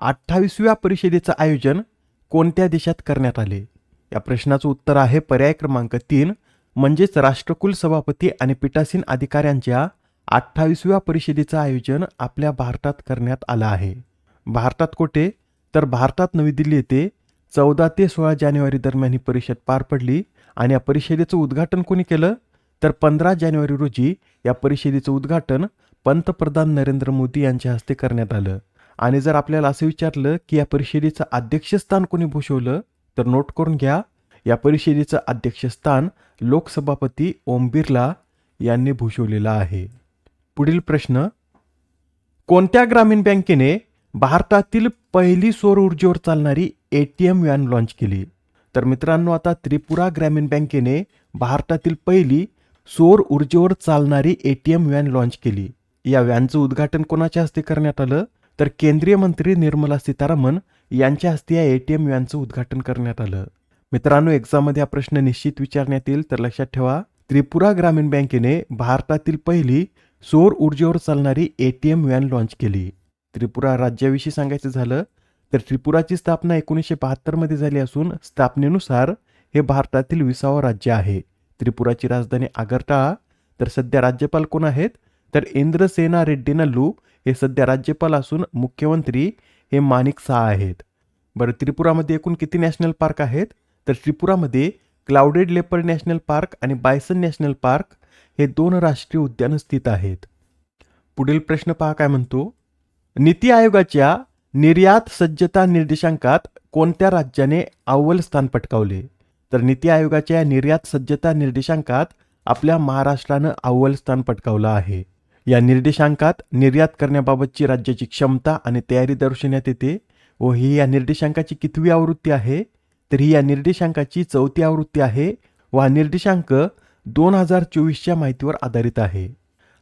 अठ्ठावीसव्या परिषदेचं आयोजन कोणत्या देशात करण्यात आले? या प्रश्नाचं उत्तर आहे पर्याय क्रमांक तीन म्हणजेच राष्ट्रकुल सभापती आणि पीठासीन अधिकाऱ्यांच्या अठ्ठावीसव्या परिषदेचं आयोजन आपल्या भारतात करण्यात आलं आहे. भारतात कोठे? तर भारतात नवी दिल्ली येथे चौदा ते सोळा जानेवारी दरम्यान ही परिषद पार पडली आणि या परिषदेचं उद्घाटन कोणी केलं? तर पंधरा जानेवारी रोजी या परिषदेचं उद्घाटन पंतप्रधान नरेंद्र मोदी यांच्या हस्ते करण्यात आलं. आणि जर आपल्याला असं विचारलं की या परिषदेचं अध्यक्षस्थान कोणी भूषवलं तर नोट करून घ्या. या परिषदेचं अध्यक्षस्थान लोकसभापती ओम बिर्ला यांनी भूषवलेलं आहे. पुढील प्रश्न कोणत्या ग्रामीण बँकेने भारतातील पहिली सौर ऊर्जेवर चालणारी A T M van launch केली? तर मित्रांनो आता त्रिपुरा ग्रामीण बँकेने भारतातील पहिली सौर ऊर्जेवर चालणारी A T M van launch केली. या व्हॅनचं उद्घाटन कोणाच्या हस्ते करण्यात आलं? तर केंद्रीय मंत्री निर्मला सीतारामन यांच्या हस्ते या ए टी एम व्हॅनचं उद्घाटन करण्यात आलं. मित्रांनो एक्झाममध्ये हा प्रश्न निश्चित विचारण्यात येईल तर लक्षात ठेवा. त्रिपुरा ग्रामीण बँकेने भारतातील पहिली सौर ऊर्जेवर चालणारी A T M van launch केली. त्रिपुरा राज्याविषयी सांगायचं झालं तर त्रिपुराची स्थापना एकोणीसशे बहात्तरमध्ये झाली असून स्थापनेनुसार हे भारतातील विसावं राज्य आहे. त्रिपुराची राजधानी आगरताळा तर सध्या राज्यपाल कोण आहेत? तर इंद्रसेना रेड्डी नल्लू हे सध्या राज्यपाल असून मुख्यमंत्री हे माणिक सहा आहेत. बरं त्रिपुरामध्ये एकूण किती नॅशनल पार्क आहेत? तर त्रिपुरामध्ये क्लाउडेड लेपर नॅशनल पार्क आणि बायसन नॅशनल पार्क हे दोन राष्ट्रीय उद्यानं स्थित आहेत. पुढील प्रश्न पहा काय म्हणतो? नीती आयोगाच्या निर्यात सज्जता निर्देशांकात कोणत्या राज्याने अव्वल स्थान पटकावले? तर नीती आयोगाच्या या निर्यात सज्जता निर्देशांकात आपल्या महाराष्ट्रानं अव्वल स्थान पटकावलं आहे. या निर्देशांकात निर्यात करण्याबाबतची राज्याची क्षमता आणि तयारी दर्शवण्यात येते व ही या निर्देशांकाची कितवी आवृत्ती आहे? तर ही या निर्देशांकाची चौथी आवृत्ती आहे व हा निर्देशांक दोन हजार चोवीसच्या माहितीवर आधारित आहे.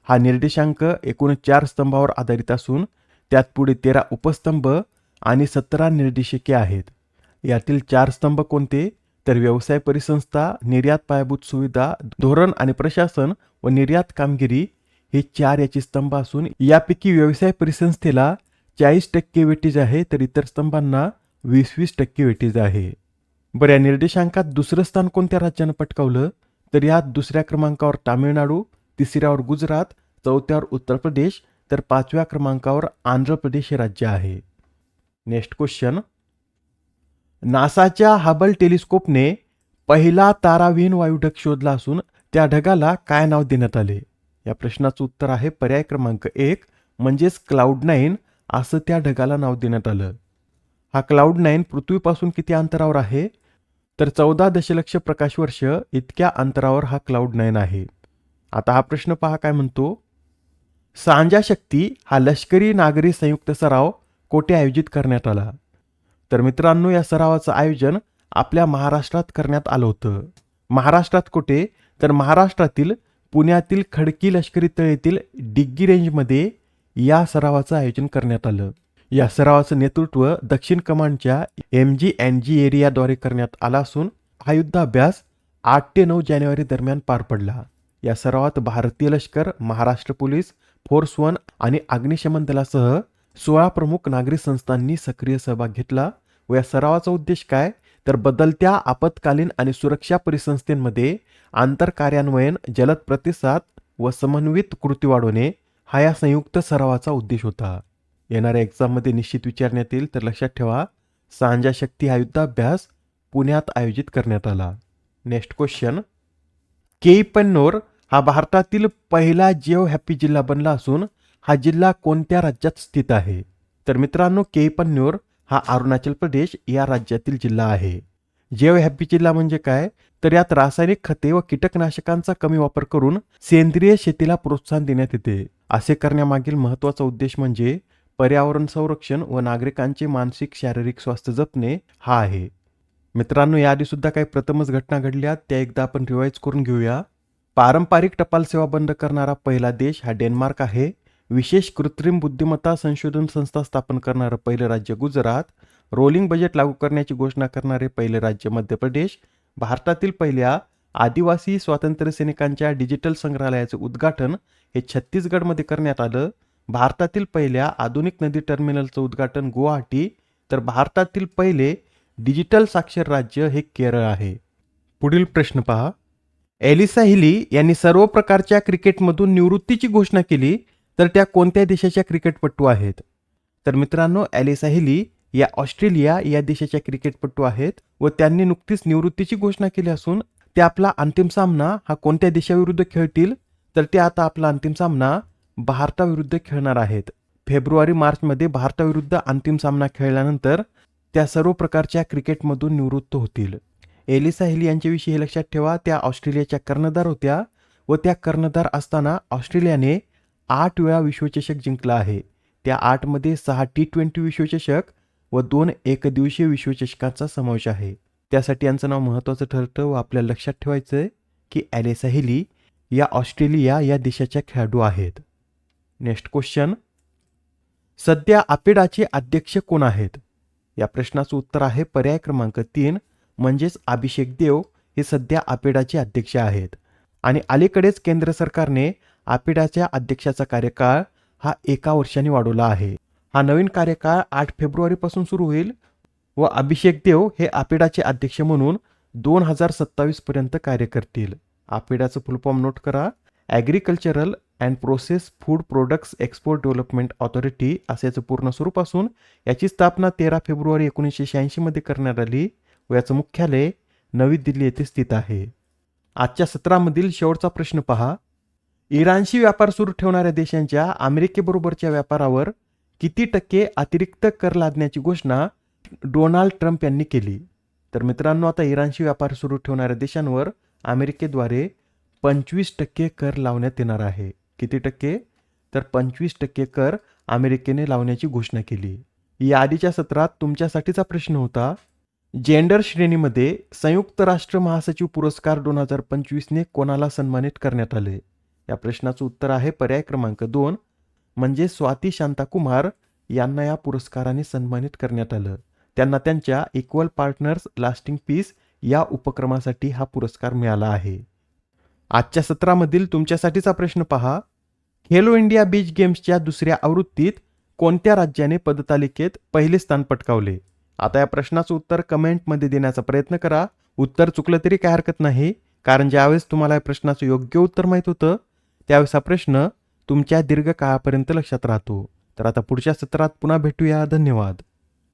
हा निर्देशांक एकूण चार स्तंभावर आधारित असून त्यात पुढे तेरा उपस्तंभ आणि सतरा निर्देशिके आहेत. यातील चार स्तंभ कोणते? तर व्यवसाय परिसंस्था निर्यात पायाभूत सुविधा धोरण आणि प्रशासन व निर्यात कामगिरी हे चार याची स्तंभ असून यापैकी व्यवसाय परिसंस्थेला चाळीस टक्के वेटेज आहे तर इतर स्तंभांना वीस वीस टक्के वेटेज आहे. बरं या निर्देशांकात दुसरं स्थान कोणत्या राज्यानं पटकावलं? तर यात दुसऱ्या क्रमांकावर तामिळनाडू तिसऱ्यावर गुजरात चौथ्यावर उत्तर प्रदेश तर पाचव्या क्रमांकावर आंध्र प्रदेश हे राज्य आहे. Next question. नासाच्या हबल टेलिस्कोपने पहिला ताराविहीन वायुढग शोधला असून त्या ढगाला काय नाव देण्यात आले? या प्रश्नाचं उत्तर आहे पर्याय क्रमांक एक म्हणजेच क्लाउड नाईन असं त्या ढगाला नाव देण्यात आलं. हा क्लाउड नाईन पृथ्वीपासून किती अंतरावर आहे? तर चौदा दशलक्ष प्रकाशवर्ष इतक्या अंतरावर हा क्लाउड नाईन आहे. आता हा प्रश्न पहा काय म्हणतो? सांजा शक्ती हा लष्करी नागरी संयुक्त सराव कोठे आयोजित करण्यात आला? तर मित्रांनो या सरावाचं आयोजन आपल्या महाराष्ट्रात करण्यात आलं होतं. महाराष्ट्रात कुठे? तर महाराष्ट्रातील पुण्यातील खडकी लष्करी तळ येथील डिग्गी रेंजमध्ये या सरावाचं आयोजन करण्यात आलं. या सरावाचं नेतृत्व दक्षिण कमांडच्या एम जी एन जी एरियाद्वारे करण्यात आला असून हा युद्धाभ्यास आठ ते नऊ जानेवारी दरम्यान पार पडला. या सरावात भारतीय लष्कर महाराष्ट्र पोलीस फोर्स वन आणि अग्निशमन दलासह सोळा प्रमुख नागरी संस्थांनी सक्रिय सहभाग घेतला व या सरावाचा उद्देश काय? तर बदलत्या आपत्कालीन आणि सुरक्षा परिसंस्थेमध्ये आंतरकार्यान्वयन जलद प्रतिसाद व समन्वित कृती वाढवणे हा या संयुक्त सरावाचा उद्देश होता. येणाऱ्या एक्झाममध्ये निश्चित विचारण्यात येईल तर लक्षात ठेवा सांजा शक्ती हा युद्धाभ्यास पुण्यात आयोजित करण्यात आला. Next question. केईपन्नोर हा भारतातील पहिला जिओ हॅपी जिल्हा बनला असून हा जिल्हा कोणत्या राज्यात स्थित आहे? तर मित्रांनो केईपन्नोर हा अरुणाचल प्रदेश या राज्यातील जिल्हा आहे. जेव हॅपी जिल्हा म्हणजे काय? तर यात रासायनिक खते व कीटकनाशकांचा कमी वापर करून सेंद्रिय शेतीला प्रोत्साहन देण्यात येते. असे करण्यामागील महत्त्वाचा उद्देश म्हणजे पर्यावरण संरक्षण व नागरिकांचे मानसिक शारीरिक स्वास्थ्य जपणे हा आहे. मित्रांनो याआधी सुद्धा काही प्रथमच घटना घडल्या त्या एकदा आपण रिवाईज करून घेऊया. पारंपरिक टपाल सेवा बंद करणारा पहिला देश हा डेन्मार्क आहे. विशेष कृत्रिम बुद्धिमत्ता संशोधन संस्था स्थापन करणारं पहिलं राज्य गुजरात. रोलिंग बजेट लागू करण्याची घोषणा करणारे पहिले राज्य मध्य प्रदेश. भारतातील पहिल्या आदिवासी स्वातंत्र्य सैनिकांच्या डिजिटल संग्रहालयाचे उद्घाटन हे छत्तीसगडमध्ये करण्यात आलं. भारतातील पहिल्या आधुनिक नदी टर्मिनलचं उद्घाटन गुवाहाटी. तर भारतातील पहिले डिजिटल साक्षर राज्य हे केरळ आहे. पुढील प्रश्न पहा. एलिसा हिली यांनी सर्व प्रकारच्या क्रिकेटमधून निवृत्तीची घोषणा केली. तर त्या कोणत्या देशाच्या क्रिकेटपटू आहेत? तर मित्रांनो ॲलिसा हिली या ऑस्ट्रेलिया या देशाच्या क्रिकेटपटू आहेत व त्यांनी नुकतीच निवृत्तीची घोषणा केली असून ते आपला अंतिम सामना हा कोणत्या देशाविरुद्ध खेळतील? तर ते आता आपला अंतिम सामना भारताविरुद्ध खेळणार आहेत. फेब्रुवारी मार्चमध्ये भारताविरुद्ध अंतिम सामना खेळल्यानंतर त्या सर्व प्रकारच्या क्रिकेटमधून निवृत्त होतील. एलिसा हेली यांच्याविषयी हे लक्षात ठेवा त्या ऑस्ट्रेलियाच्या कर्णधार होत्या व त्या कर्णधार असताना ऑस्ट्रेलियाने आठ वेळा विश्वचषक जिंकला आहे. त्या आठमध्ये सहा टी ट्वेंटी विश्वचषक व दोन एकदिवसीय विश्वचषकांचा समावेश आहे. त्यासाठी यांचं नाव महत्त्वाचं ठरतं व आपल्याला लक्षात ठेवायचं आहे की ॲलेसा हेली या ऑस्ट्रेलिया या देशाच्या खेळाडू आहेत. Next question. सध्या आपेडाचे अध्यक्ष कोण आहेत? या प्रश्नाचं उत्तर आहे पर्याय क्रमांक तीन म्हणजेच अभिषेक देव हे सध्या आपेडाचे अध्यक्ष आहेत. आणि अलीकडेच केंद्र सरकारने आपिडाच्या अध्यक्षाचा कार्यकाळ हा एका वर्षाने वाढवला आहे. हा नवीन कार्यकाळ आठ फेब्रुवारीपासून सुरू होईल व अभिषेक देव हे आपिडाचे अध्यक्ष म्हणून दोन हजार सत्तावीस पर्यंत कार्य करतील. आपिडाचं फुलफॉर्म नोट करा. Agricultural and process food products export development authority असे याचं पूर्ण स्वरूप असून याची स्थापना तेरा फेब्रुवारी एकोणीसशे शहाऐंशीमध्ये करण्यात आली व याचं मुख्यालय नवी दिल्ली येथे स्थित आहे. आजच्या सत्रामधील शेवटचा प्रश्न पहा. इराणशी व्यापार सुरू ठेवणाऱ्या देशांच्या अमेरिकेबरोबरच्या व्यापारावर किती टक्के अतिरिक्त कर लादण्याची घोषणा डोनाल्ड ट्रम्प यांनी केली? तर मित्रांनो आता इराणशी व्यापार सुरू ठेवणाऱ्या देशांवर अमेरिकेद्वारे पंचवीस टक्के कर लावण्यात येणार आहे. किती टक्के? तर पंचवीस टक्के कर अमेरिकेने लावण्याची घोषणा केली. या आधीच्या सत्रात तुमच्यासाठीचा प्रश्न होता जेंडर श्रेणीमध्ये संयुक्त राष्ट्र महासचिव पुरस्कार दोन हजार पंचवीसने कोणाला सन्मानित करण्यात आले? या प्रश्नाचं उत्तर आहे पर्याय क्रमांक दोन म्हणजे स्वाती शांताकुमार यांना या पुरस्काराने सन्मानित करण्यात आलं. त्यांना त्यांच्या इक्वल पार्टनर्स लास्टिंग पीस या उपक्रमासाठी हा पुरस्कार मिळाला आहे. आजच्या सत्रामधील तुमच्यासाठीचा प्रश्न पहा. खेलो इंडिया बीच गेम्सच्या दुसऱ्या आवृत्तीत कोणत्या राज्याने पदतालिकेत पहिले स्थान पटकावले? आता या प्रश्नाचं उत्तर कमेंटमध्ये देण्याचा प्रयत्न करा. उत्तर चुकलं तरी काय हरकत नाही कारण ज्यावेळेस तुम्हाला या प्रश्नाचं योग्य उत्तर माहीत होतं त्यावेळेचा प्रश्न तुमच्या दीर्घकाळापर्यंत लक्षात राहतो. तर आता पुढच्या सत्रात पुन्हा भेटूया. धन्यवाद.